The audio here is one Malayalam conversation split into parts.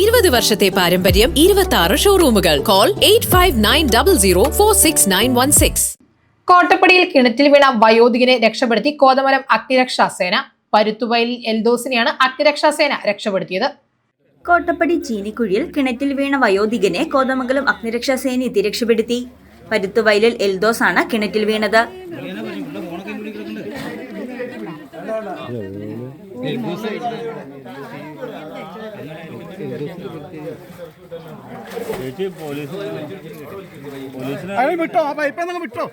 ഇരുപത് വർഷത്തെ പാരമ്പര്യം ഇരുപത്തി ആറ് ഷോറൂമുകൾ call eight five nine double zero four six nine one six കോട്ടപ്പടിയിൽ കിണറ്റിൽ വീണ വയോധികനെ രക്ഷപ്പെടുത്തി കോതമരം അഗ്നിരക്ഷാസേന പരുത്തുവയലിൽ എൽദോസിനെയാണ് അഗ്നിരക്ഷാസേന രക്ഷപ്പെടുത്തിയത്. കോട്ടപ്പടി ചീനിക്കുഴിയിൽ കിണറ്റിൽ വീണ വയോധികനെ കോതമംഗലം അഗ്നിരക്ഷാ സേന എത്തി രക്ഷപ്പെടുത്തി. പരുത്തുവയലിൽ എൽദോസ് ആണ് കിണറ്റിൽ വീണത്. ചേച്ചി പോലീസ് പോലീസിനെ വിട്ടോ? ആ പൈപ്പിൽ നിന്ന് വിട്ടോ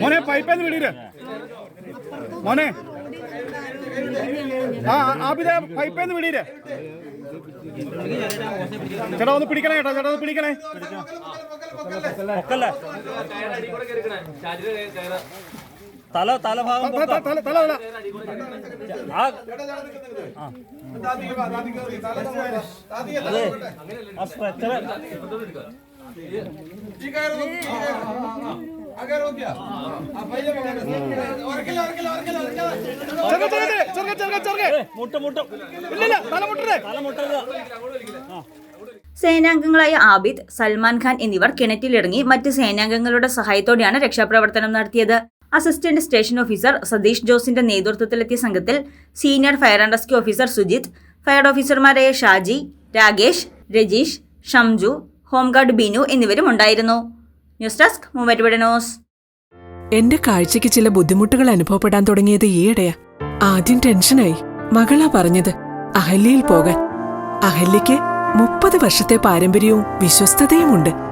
മോനെ പൈപ്പിൽ നിന്ന് വിടീര്. മോനെ. ആ ആബിത പൈപ്പിൽ നിന്ന് വിടീര്. ചേട്ടാ ഒന്ന് പിടിക്കണേ ചേട്ടാ ചേട്ടാ ഒന്ന് പിടിക്കണേ. പൊക്കല്ലേ. തല തലഭാഗം തല ആ. സ്ട്രെച്ചർ മുട്ടരുത്. സേനാംഗങ്ങളായ ആബിദ് സൽമാൻ ഖാൻ എന്നിവർ കിണറ്റിലിറങ്ങി മറ്റ് സേനാംഗങ്ങളുടെ സഹായത്തോടെയാണ് രക്ഷാപ്രവർത്തനം നടത്തിയത്. അസിസ്റ്റന്റ് സ്റ്റേഷൻ ഓഫീസർ സതീഷ് ജോസിന്റെ നേതൃത്വത്തിലെത്തിയ സംഘത്തിൽ senior fire and rescue officer Sujith fire ഓഫീസർമാരായ ഷാജി രാകേഷ് രജീഷ് ഷംജു ഹോംഗാർഡ് ബിനു എന്നിവരും ഉണ്ടായിരുന്നു. ന്യൂസ് ഡെസ്ക് മൂവാറ്റുപുഴ എന്റെ കാഴ്ചയ്ക്ക് ചില ബുദ്ധിമുട്ടുകൾ അനുഭവപ്പെടാൻ തുടങ്ങിയത് ഈയിടെയാ. ആദ്യം ടെൻഷനായി. മകളാ പറഞ്ഞത് അഹല്യയിൽ പോകാൻ. അഹല്യയ്ക്ക് മുപ്പത് വർഷത്തെ പാരമ്പര്യവും വിശ്വസ്തതയുമുണ്ട്.